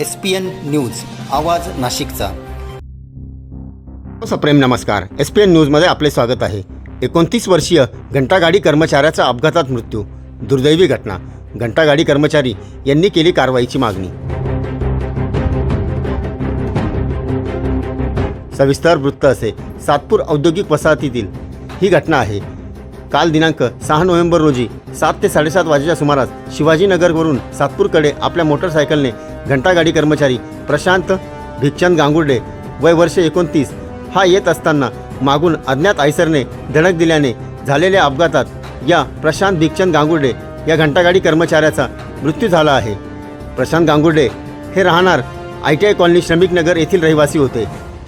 S P N news आवाज नाशिकचा. सप्रेम नमस्कार. एस पी एन न्यूजमध्ये आपले स्वागत आहे. एकोणतीस वर्षीय घंटागाडी कर्मचाऱ्याचा अपघातात मृत्यू दुर्दैवी घटना. घंटागाडी कर्मचारी यांनी केली कारवाईची मागणी. सविस्तर वृत्त असे सातपूर औद्योगिक वसाहतीतील ही घटना आहे. काल दिनांक सहा नोव्हेंबर रोजी सात ते साडेसात वाजेच्या सुमारास शिवाजीनगरवरून सातपूरकडे आपल्या मोटरसायकलने घंटागाडी कर्मचारी प्रशांत भिकचंद गांगुर्डे वय वर्ष एकोणतीस हा येत असताना मागून अज्ञात आयसरने धडक दिल्याने झालेल्या अपघातात या प्रशांत भिकचंद गांगुर्डे या घंटागाडी कर्मचाऱ्याचा मृत्यू झाला आहे. प्रशांत गांगुर्डे हे राहणार आय टी आय कॉलनी श्रमिक नगर येथील रहिवासी होते.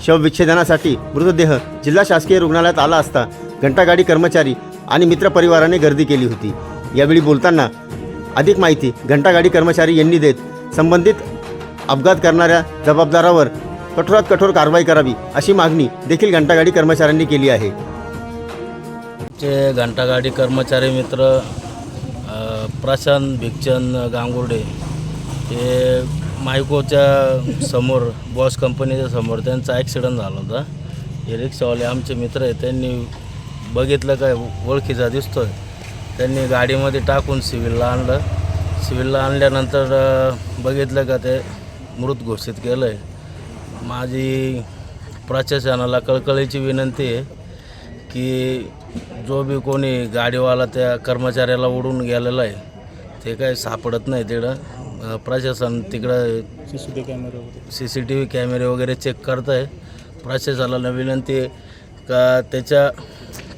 शवविच्छेदनासाठी मृतदेह जिल्हा शासकीय रुग्णालयात आला असता घंटागाडी कर्मचारी आणि मित्रपरिवाराने गर्दी केली होती. यावेळी बोलताना अधिक माहिती घंटागाडी कर्मचारी यांनी देत संबंधित अपघात करणाऱ्या जबाबदारावर कठोरात कठोर कारवाई करावी अशी मागणी देखील घंटागाडी कर्मचाऱ्यांनी केली आहे. चे घंटागाडी कर्मचारी मित्र प्रशांत भिकचंद गांगुर्डे हे मायकोच्या समोर बॉस कंपनीच्या समोर त्यांचा ॲक्सिडंट झाला होता. हे रिक्षावाले आमचे मित्र आहे त्यांनी बघितलं काय ओळखीचा दिसतोय. त्यांनी गाडीमध्ये टाकून सिव्हिलला आणलं. सिव्हिलला आणल्यानंतर बघितलं का ते मृत घोषित केलं आहे माझी प्रशासनाला कळकळीची विनंती आहे की जो बी कोणी गाडीवाला त्या कर्मचाऱ्याला उडून गेलेला आहे ते काय सापडत नाही तिकडं. प्रशासन तिकडं सी सी टी व्ही कॅमेरे वगैरे चेक करत आहे प्रशासनाला विनंती आहे का त्याच्या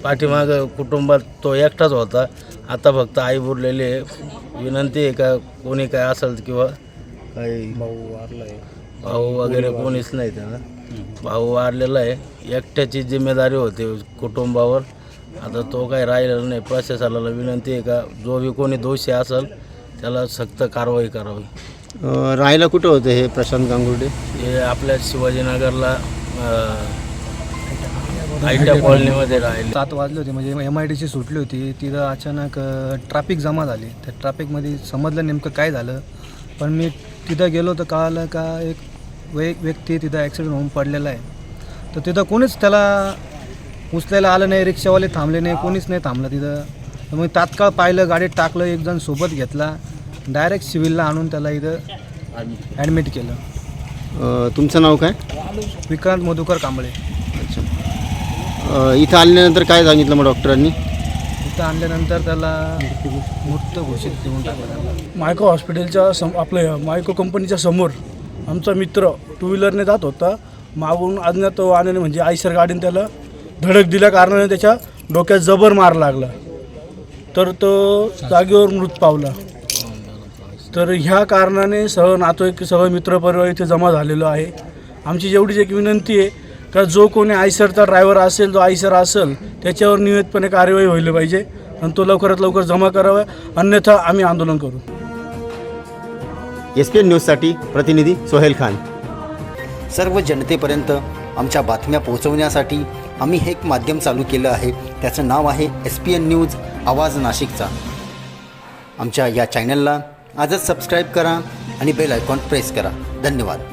पाठीमागं कुटुंबात तो एकटाच होता. आता फक्त आई बुरलेली आहे. विनंती आहे का कोणी काय असेल किंवा काही भाऊ वगैरे कोणीच नाही त्याला. भाऊ वारलेला आहे. एकट्याची जिम्मेदारी होती कुटुंबावर. आता तो काही राहिलेला नाही. प्रशासनाला विनंती आहे का जो बी कोणी दोषी असेल त्याला सक्त कारवाई करावी. राहायला कुठं होते हे प्रशांत गांगुर्डे? हे आपल्या शिवाजीनगरला कॉलनीमध्ये राहिले. सात वाजले होते म्हणजे एम आय सी सुटली होती. तिथं अचानक ट्रॅफिक जमा झाली. त्या ट्रॅफिकमध्ये समजलं नेमकं काय झालं. पण मी तिथं गेलो तर कळालं का एक वे व्यक्ती तिथं ॲक्सिडेंट होऊन पडलेला आहे. तर तिथं कोणीच त्याला उचलायला आलं नाही रिक्षावाले थांबले नाही कोणीच नाही थांबलं तिथं. तर मग तात्काळ पाहिलं गाडीत टाकलं एक जण सोबत घेतला. डायरेक्ट सिव्हिलला आणून त्याला इथं ॲडमिट केलं. तुमचं नाव काय? विक्रांत मधुकर कांबळे. अ, इथं आल्यानंतर काय सांगितलं मग डॉक्टरांनी? इथं आणल्यानंतर त्याला मृत घोषित देऊन टाकलं मायको हॉस्पिटलच्या सम आपल्या मायको कंपनीच्या समोर आमचा मित्र टू व्हीलरने जात होता. मागून अज्ञात वाहनाने म्हणजे आयसर गाडीने त्याला धडक दिल्या कारणाने त्याच्या डोक्यात जबर मार लागला. तर तो जागेवर मृत पावला. तर ह्या कारणाने सर्व नातेवाईक सर्व मित्रपरिवार इथे जमा झालेलो आहे. आमची जेवढीच एक विनंती आहे का जो कोणी आयसरचा ड्रायव्हर असेल जो आयसर असेल त्याच्यावर नियमितपणे कार्यवाही व्हायला पाहिजे आणि तो लवकरात लवकर जमा करावा. अन्यथा आम्ही आंदोलन करू. एस पी एन न्यूजसाठी प्रतिनिधी सोहेल खान. सर्व जनतेपर्यंत आमच्या बातम्या पोहोचवण्यासाठी आम्ही हे एक माध्यम चालू केलं आहे. त्याचं नाव आहे एस पी एन न्यूज आवाज नाशिकचा. आमच्या या चॅनलला आजच सबस्क्राईब करा आणि बेल आयकॉन प्रेस करा. धन्यवाद.